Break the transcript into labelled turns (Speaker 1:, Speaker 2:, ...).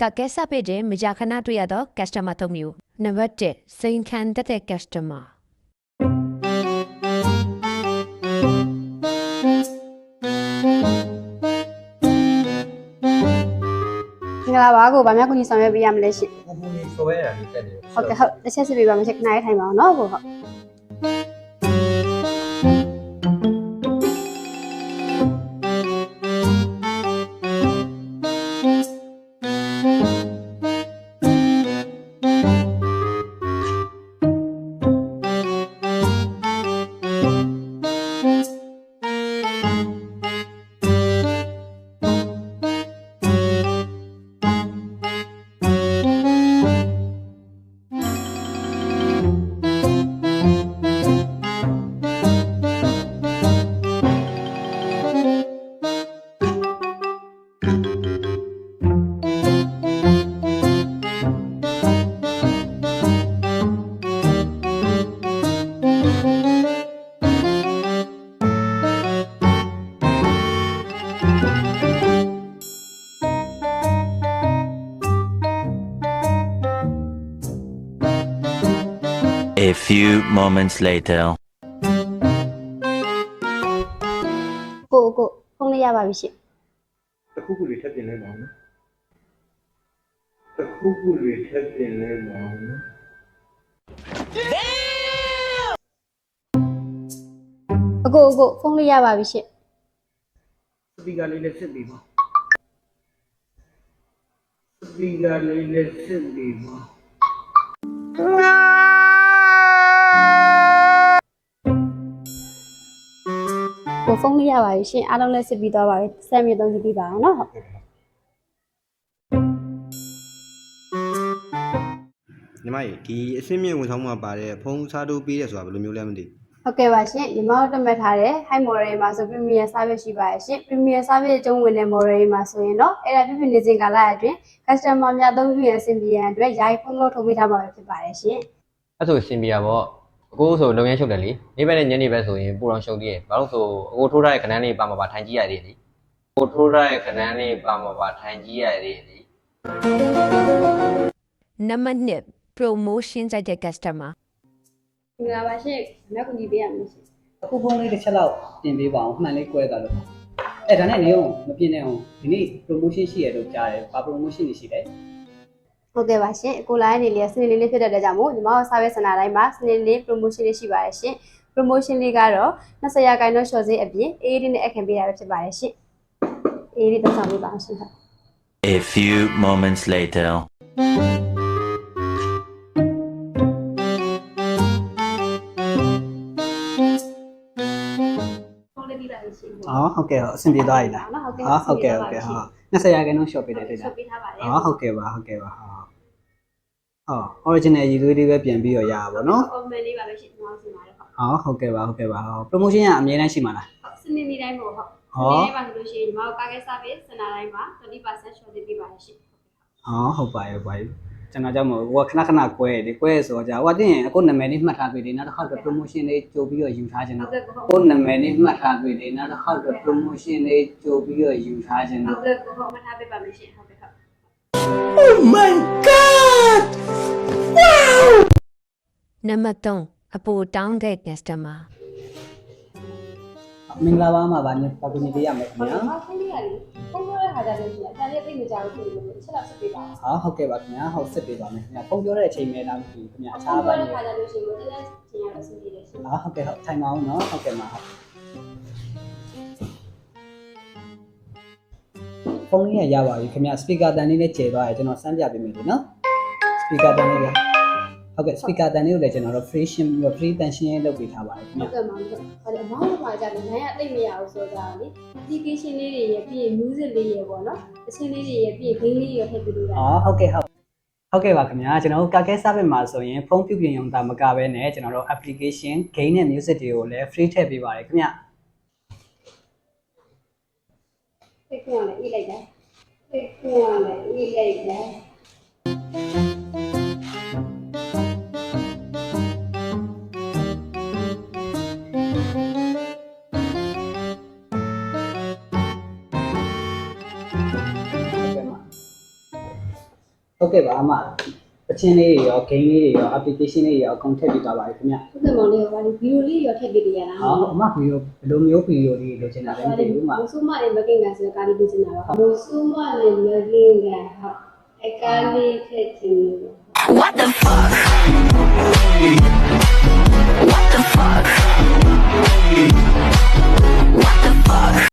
Speaker 1: ကကဲဆပ်ပေးတဲ့မကြာခဏတွေ့ရသော customer သုံးမျိုးနံပါတ်1စိန်ခံတတ်တဲ့ customer
Speaker 2: မင်္ဂလာပါကိုဗာမြကူညီဆောင်ရွက်ပေးရမလဲရှင်
Speaker 3: ကိုကိုလေးဆိုရဲတာလေးတက်တယ်
Speaker 2: ဟုတ်ကဲ့ဟုတ်တစ်ချက်စစ်ပေးပါမယ်ရှင်ခဏလေးထိုင်ပါအောင်နော်ကိုဟုတ်
Speaker 4: A few moments later.
Speaker 2: ကိုကိုဖုန်းလေးရပါပြီရှင်
Speaker 3: တခုခုလေးထပ်ပြင်လိုက်ပါဦးနော်တခုခုလေးထပ်ပြင်လိုက်ပါဦးနော်
Speaker 2: အကိုအကိုဖုန်းလေးရပါပြီရှင်
Speaker 3: စပီကာလေးလည်းစစ်ပြီးပါစပီကာလေးလည်းစစ်ပြီးပါ
Speaker 2: ကိုဖုန်းလေးရပါပြီရှင်အားလုံးလည်းစစ်ပြီးသွားပါပြီဆက်မြေသုံးကြည့်ပြီးပါအောင်နော်ဟုတ်
Speaker 5: ညီမကြီးဒီအစင်းမြင့်ဝန်ဆောင်မှုမှာပါတဲ့ဖုန်းစားတိုးပေးတယ်ဆိုတာဘယ်လိုမျိုးလဲမသိ
Speaker 2: ဟုတ်ကဲ့ပါရှင်ညီမတို့တက်မှတ်ထားတဲ့ high model တွေမှာဆို premier service ရှိပါရဲ့ရှင် premier service အကျုံးဝင်တဲ့ model တွေမှာဆိုရင်တော့အဲ့ဒါပြပြနေစဉ်ကာလအတွင်း customer များသုံးပြီးရအဆင်ပြေရန်အတွက်ယာယီဖုန်းလို့ထုတ်ပေးထားပါပဲဖြစ်ပါတယ်ရှင်
Speaker 6: အဲ့ဆိုစင်ပြရပေါ့အကိုဆိုလုံရမ်းရှုပ်တယ်လေနေ့ဘက်နဲ့ညနေဘက်ဆိုရင်ပူတော်ရှုပ်သေးတယ်ဘာလို့ဆိုအကိုထိုးထားတဲ့ခဏန်းလေးပါမှာပါထိုင်ကြည့်ရသေးတယ်လေအကိုထိုးထားတဲ့ခဏန်းလေးပါမှာပါထိုင်ကြည့်ရသေးတယ်လေ
Speaker 1: နံပါတ်2 promotion ကြိုက်တဲ့ customer
Speaker 2: မ င်္ဂလာပါရှင်မြတ်ကူညီပေးရမယ်ရှင်
Speaker 7: အခုဖုန်းလေးတစ်ချက်လောက်ပြင်ပေးပါအောင်မှန်လေးကွဲသွားလို့အဲဒါနဲ့နေအောင်မပြင်နဲ့အောင်ဒီနေ့ promotion ရှိရတော့ကြားတယ်ဘာ promotion တွေရှိလဲ
Speaker 2: ဟုတ်ကဲ့ပါရှင်အခုလာတဲ့နေလေးစနေလေးလေးဖြစ်တဲ့အတွက်ကြောင့်မို့ညီမတို့ service center တိုင်းမှာစနေလေး promotion လေးရှိပါတယ်ရှင် promotion လေးကတော့20ရာခိုင်နှုန်း short ဈေးအပြင် AD နဲ့အခန့်ပေးတာပဲဖြစ်ပါတယ်ရှင် AD တောင်းဆောင်ပေးပါအောင်ရှင်ဟုတ်
Speaker 4: A few moments later.
Speaker 2: ရှင်
Speaker 7: အော်ဟုတ်ကဲ့ဟုတ်အဆင်ပြေသွားပြီလား
Speaker 2: နော်ဟုတ်ကဲ့
Speaker 7: အော်ဟုတ်ကဲ့ဟုတ်ကဲ့ဟုတ်20ရာခိုင်နှုန်း short ပေးတယ်တိတ်
Speaker 2: ရှော
Speaker 7: လား့
Speaker 2: ပေးထားပါတယ်
Speaker 7: အော်ဟုတ်ကဲ့ပါဟုတ်ကဲ့ပါဟုတ်အော် original ရည်သွေးလေးပဲပြန်ပြီးတော့ရတာပေါ့နော်
Speaker 2: အော်မန်လေးပါပဲရှင်ညီမတို့စီပါတယ်ဟုတ်
Speaker 7: အော်ဟုတ်ကဲ့ပါဟုတ်ကဲ့ပါဟုတ် promotion ကအမြဲတမ်းရှိမှာလား
Speaker 2: ဟုတ်စနေနေ့တိုင်းပေါ့ဟုတ်
Speaker 7: ဟော
Speaker 2: စနေနေ့ပါဆိုလို့ရှိရင်ညီမတို့ကားကဲ service center တိုင်းမှာ20% short ဈေးပေးပါတယ်ရှင်
Speaker 7: အော်ဟုတ်ပါရဲ့ပါရဲ့ ကျွန်တော်ကြောင့်မို့ဟိုကခဏခဏကွဲတယ်ကွဲဆိုတော့ကြာဟိုကတင်းရင်အခုနာမည်လေးမှတ်ထားပေးတယ်နောက်တစ်ခါတော့ promotion လေးကြိုပြီးတော့ယူထားခြင်း
Speaker 2: ဟုတ်
Speaker 7: တော့
Speaker 2: ကဲ့ဟုတ်
Speaker 7: ကိုယ်နာမည်လေးမှတ်ထားပေးတယ်နောက်တစ်ခါတော့ promotion လေးကြိုပြီးတော့ယူထားခြင်း
Speaker 2: ဟု
Speaker 7: တော့
Speaker 2: တ်ကဲ့ဟုတ်မှတ်ထားပေးပါမယ်ရှင်ဟုတ်ကဲ့ဟုတ်
Speaker 1: နံပါတ်3အပူတောင်းတဲ့ customer
Speaker 7: မင်္ဂလာပါမှာပါညပါကူညီပေးရမယ်ခင်
Speaker 2: ဟုတ်
Speaker 7: ဗျာ
Speaker 2: ကဲ့ဟာဖုန်းလေးရတယ်ဖုန်းပြောတဲ့ခါကျလို့ရှိရင်အတန်လေးသိနေကြဘူးဖြစ်လို့ချက်တော့စစ်ပေးပါအောင်
Speaker 7: ဟာဟုတ်ကဲ့ပါခင်ဗျာဟုတ်စစ်ပေးပါမယ်ခင်ဗျာပုံပြောတဲ့အချိန်မဲ့လားမသိဘူးခင်ဗျာအခြား
Speaker 2: ဖု
Speaker 7: ပါ
Speaker 2: န်း
Speaker 7: နေ
Speaker 2: ပြောတဲ့ခါကျလို့ရှိရင်တက်တက်ချင်းရတော့စစ်ပေးတယ်ရှင်
Speaker 7: ဟာဟုတ်ကဲ့ဟုတ်ထိုင်ပါအောင်နော်ဟုတ်ကဲ့ပါဟုတ်ဖုန်းလေးရရပါပြီခင်ဗျာ speaker တန်လေးနဲ့ကျဲသွားတယ်ကျွန်တော်စမ်းပြပေးမယ်လေနော် speaker တန်လေးက ဟုတ်ကဲ့ speaker တန်လေးကိုလည်းကျွန်တော်တို့ free shin free tension လုပ်ပေးထားပါတယ်ခင်
Speaker 2: ဟု
Speaker 7: ဗျာ
Speaker 2: တ်ကဲ့မောင်တို့ဟိုအမောင်းတို့မှာကြာတယ်နိုင်ရတိတ်မရဘူးဆိုတော့လေ application လေးတွေရပြီးရင် music လေးရပေါ့နော်အချင်းလေးတွေရပြီးရင် game လေးရထည့်ပေးလို့ရတယ်
Speaker 7: อ๋อဟုတ်ကဲ့ဟုတ်ဟုတ်ကဲ့ပါခင်ဗျာကျွန်တော်တို့ကာကဲ service မှာဆိုရင်ဖုန်းပြုပြင်ရုံသာမကဘဲနဲ့ကျွန်တော်တို့ application game နဲ့ music တွေကိုလည်း free ထည့်ပေးပါတယ်ခင်ဗျာ
Speaker 2: ဖိတ်ခွန်းလည်းအေးလိုက်တယ်ဖိတ်ခွန်းလည်းအေးလိုက်တယ်
Speaker 7: ဟုတ်ကဲ့ပါအမအချင်းလေးတွေရော game လေးတွေရော application လေးတွေရောအကုန်ထည့်ပေးသွားပါရခင်ဗျ
Speaker 2: ဟုတ်တယ်မောင်လေးရောဗာဒီဗီဒီယိုလေးရောထည့်ပေးကြရလား
Speaker 7: ဟုတ်အမဗီဒီယိုဘယ်လိုမျိုးဗီဒီယိုလေးလိုချင်တာလဲမသိဘူးမ
Speaker 2: ဆိုးမနဲ့မကင်ကန်ဆိုကာလီလိုချင်တာပါဟုတ်ဆိုးမနဲ့မကင်ကန်ဟုတ်အကာလီထည့်ချင်လို့ What the fuck
Speaker 8: What the fuck